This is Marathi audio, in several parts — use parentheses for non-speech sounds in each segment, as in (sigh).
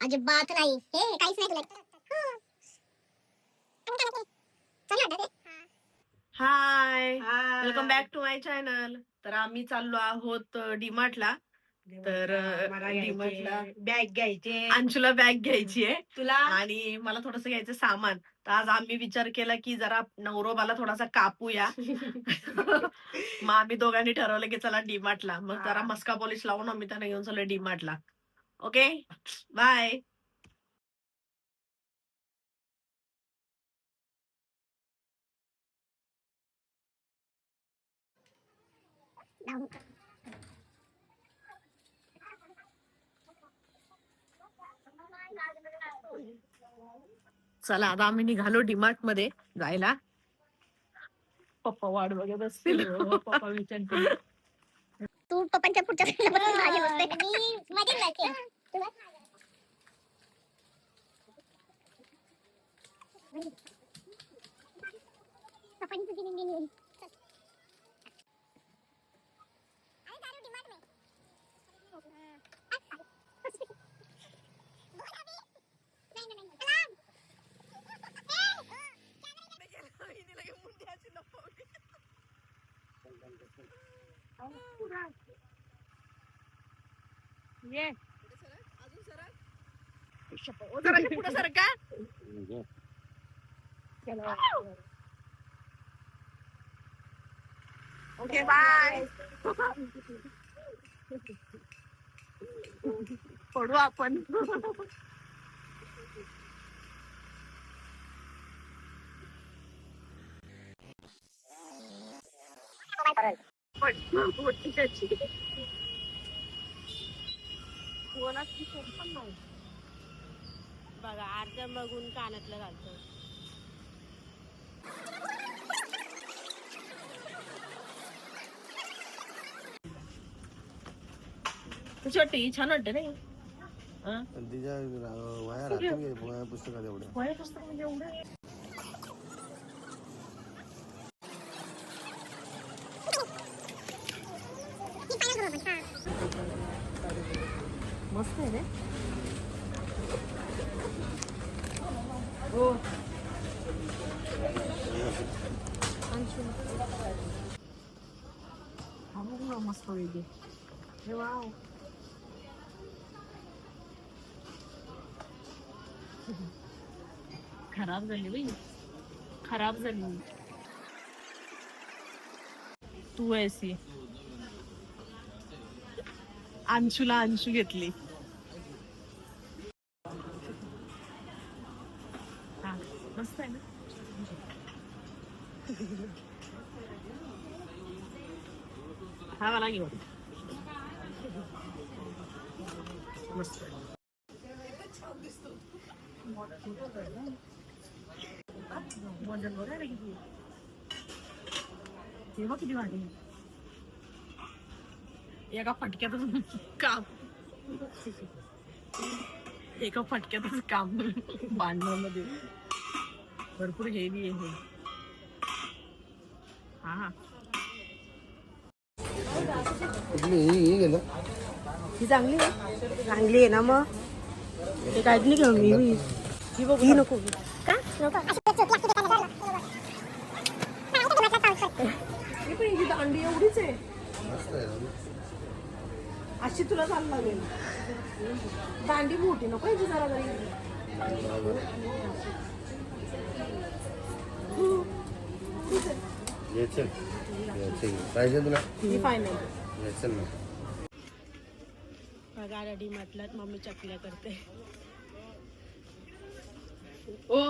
अजिबात नाही. हे काहीच नाही तुला hi welcome back to my channel तर आम्ही चाललो आहोत डीमार्टला तर डीमार्टला बॅग घ्यायचे. अंशूला बॅग घ्यायची आहे. तुला? आणि मला थोडस घ्यायचं सामान. तर आज आम्ही विचार केला की जरा नवरोबाला थोडासा कापूया. (laughs) (laughs) मग आम्ही दोघांनी ठरवलं की चला डीमार्टला मग जरा. मस्का पॉलिश लावून आम्ही त्यांना घेऊन चाललो डीमार्टला ओके बाय चला आता आम्ही निघालो डीमार्टमध्ये जायला. पप्पा वाट बघत असतील. (laughs) पप्पा विचारते तू पप्पांच्या पुढच्या साईडला बसून मागे बसते मी मजेत जायचे तुला पप्पांची तुझी ये जरा पुढे सरका ओके बाय पडू आपण पड- बघा अर्धं बघून कानातलं घालतो. कशी वाटते ही छान वाटते नाही? हा? तिच्या वया पुस्तकात एवढ्या? वया पुस्तक म्हणजे एवढं? हो हा बघ ना, मस्त वेगळी हे वाव खराब झाली बाई. खराब झाली. तू ऐसी अंशूला अंशू घेतली हा मस्त आहे ना हा मला घेऊ मस्त वजन बघा किती किती वाढली एका फटक्यातच काम एका फटक्यातच काम बांधण्यामध्ये भरपूर हेवी आहे हे. चांगली आहे चांगली आहे ना मग ते काहीच नाही घेऊन मी ही ही बघ ही नको का? दांडी एवढीच आहे आहे. अशी तुला चाल लागेल दांडी मोठी नको याची जरा तरी बरोबर घ्यायचं घ्यायचं घे. पाहिजे तुला ही। फायनल घ्यायचं ना। बघा डी म्हटलं मम्मी चकल्या करते। ओ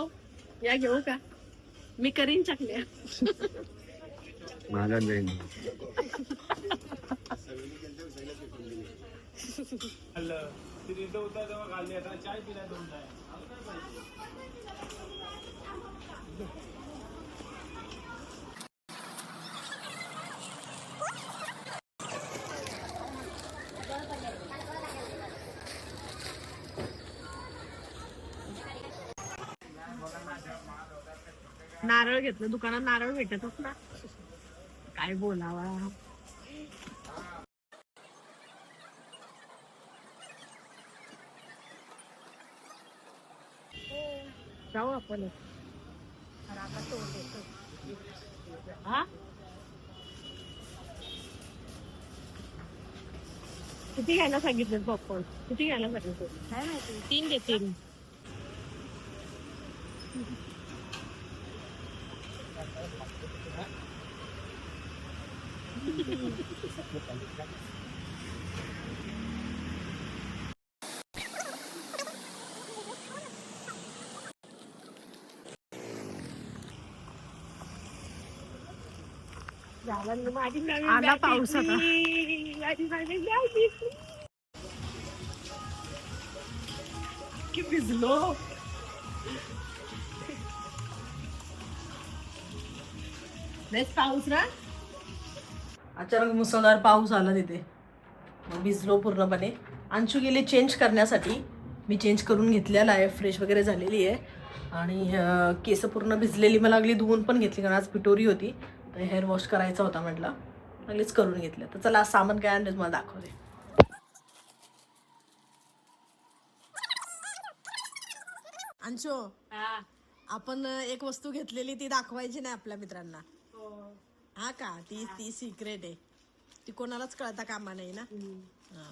या घेऊ का? मी करीन चकल्या। महागात जाईल नारळ घेतलं दुकानात नारळ भेटतच ना. काय बोलावा. जाऊ आपण. किती घ्यायला सांगितलं पॉपकॉर्न किती घ्यायला सांगितलं तीन घेतील तीन घे तीन आला पाऊस आता की भिजलो बेस्ट पाऊस ना अचानक मुसळधार पाऊस आला तिथे. मग भिजलो पूर्णपणे. अंशू गेले चेंज करण्यासाठी. मी चेंज करून घेतलेला आहे. फ्रेश वगैरे झालेली आहे. आणि केस पूर्ण भिजलेली मला लागली. धुवून पण घेतली कारण आज पिटोरी होती. तर हेअर वॉश करायचा होता म्हटलं. लागलीच करून घेतलं. तर चला आज सामान काय आणलं तुम्हाला दाखवते. अंशो आपण एक वस्तू घेतलेली ती दाखवायची नाही आपल्या मित्रांना. हा का? ती ती सिक्रेट आहे. ती कोणालाच कळता कामा नाही ना? हा.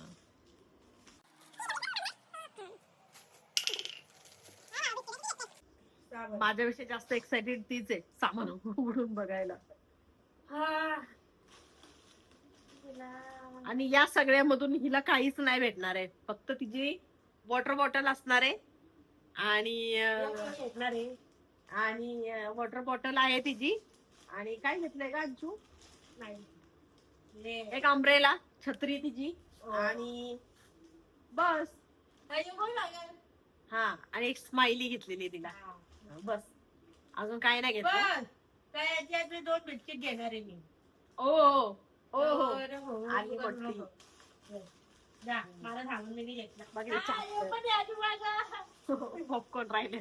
माझ्यापेक्षा जास्त एक्साइटेड तीच आहे. सामान उघडून बघायला. आणि या सगळ्यामधून हिला काहीच नाही भेटणार आहे. फक्त तिची वॉटर बॉटल असणार आहे आणि आणि वॉटर बॉटल आहे तिची आणि काय घेतलंय का अंशू नाही. एक अम्ब्रेला छत्री तिची. आणि बस. हा आणि एक स्माइली घेतलेली तिला. बस. अजून काय नाही घेतलं? दोन बिस्किट घेणार आहे मी. ओ हो. ओ हो. आली मोठी मला सांगून मी घेतला. पॉपकॉर्न (laughs) राहिले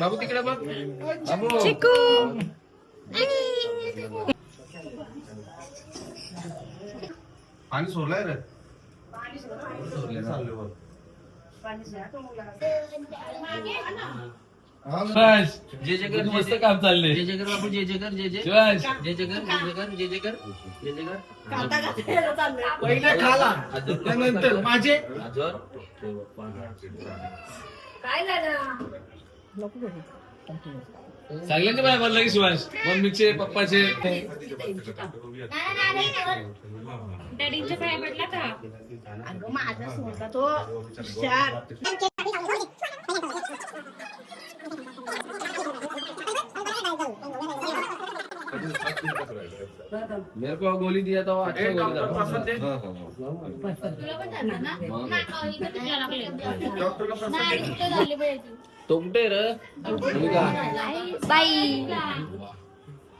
बाबू तिकडे बघ. बाबू. चिकू. पाणी सोडलाय रे. जे जे कर मस्त काम चाललंय. जे जे कर बाबू जे जे कर जे जे जे जे कर जे जे कर जे जे कर जे जे कर. पहिले खाला त्यानंतर माझे. आजवर सगळ्यांनी बाय म्हणलं की शिवांश मम्मीचे पप्पाचे. अगं माझा सोडला तो चार मेरे को गोली दिया था वो अच्छा गोली था। तो कुठे रे बाई।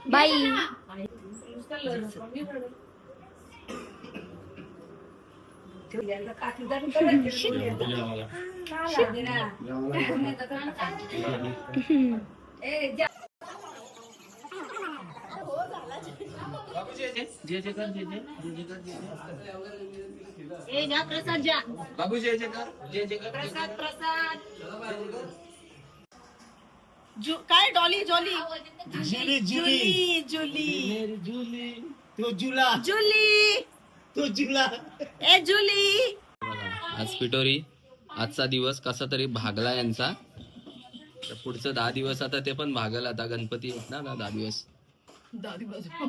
बाई। जे। जे कर जे जे जे जे कर जे जे ए जा प्रसाद जा. बाबू जे जे कर जे जे कर प्रसाद प्रसाद. जु काय डॉली जॉली? जुली जुली. जुली तो जुला. जुली. तो जुला. ए जुली. आज पिटोरी आजचा दिवस कसा तरी भागला यांचा. तर पुढचं दहा दिवस आता ते पण भागल. आता गणपती ना दहा दिवस. बाजू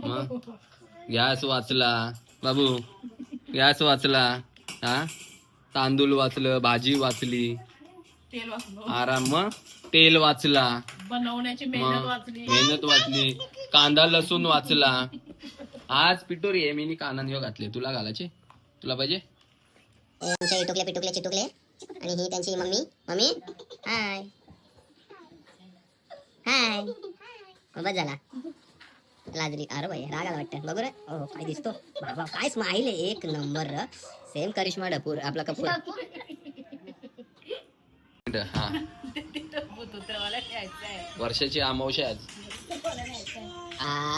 मग? गॅस वाचला. बाबू गॅस वाचला. हा? तांदूळ वाचलं भाजी वाचली. तेल वाचलो. आराम मग? तेल वाचला. बनवण्याची मेहनत मग वाचली. मेहनत वाचली. कांदा लसूण वाचला. आज पिटोरी आहे. मी कांदा निव घातले. तुला घालायचे? तुला पाहिजे? हे पिटुकले चिटुकले. आणि ही त्यांची मम्मी. मम्मी हाय हाय बस झाला. लाजरी. अरे भाई राग आला वाटतं बघू रे. हो काय दिसतो? बाबा काय स्माईल आहे? एक नंबर सेम करिश्मा डपूर आपला कपूर. हा. वर्षाची अमावस्या आहे आज. आ.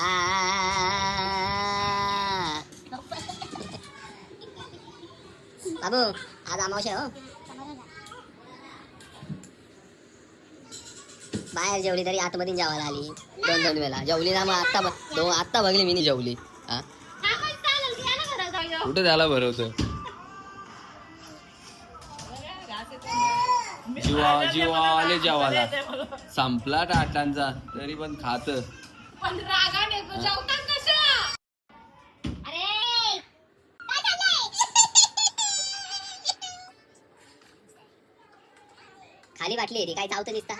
बाबू आज अमावस्या हो? बाहेर जेवली तरी आतमध्ये जेवायला आली. दोन दोन वेळा. जेवली ना मग आत्ता ब- दो आत्ता बघली मी जेवली. हा? कुठे त्याला भरवतं जीवा जीवा आले जेवाला संपला टाटांचा तरी पण खात. खाली ती. काय चावतं दिसता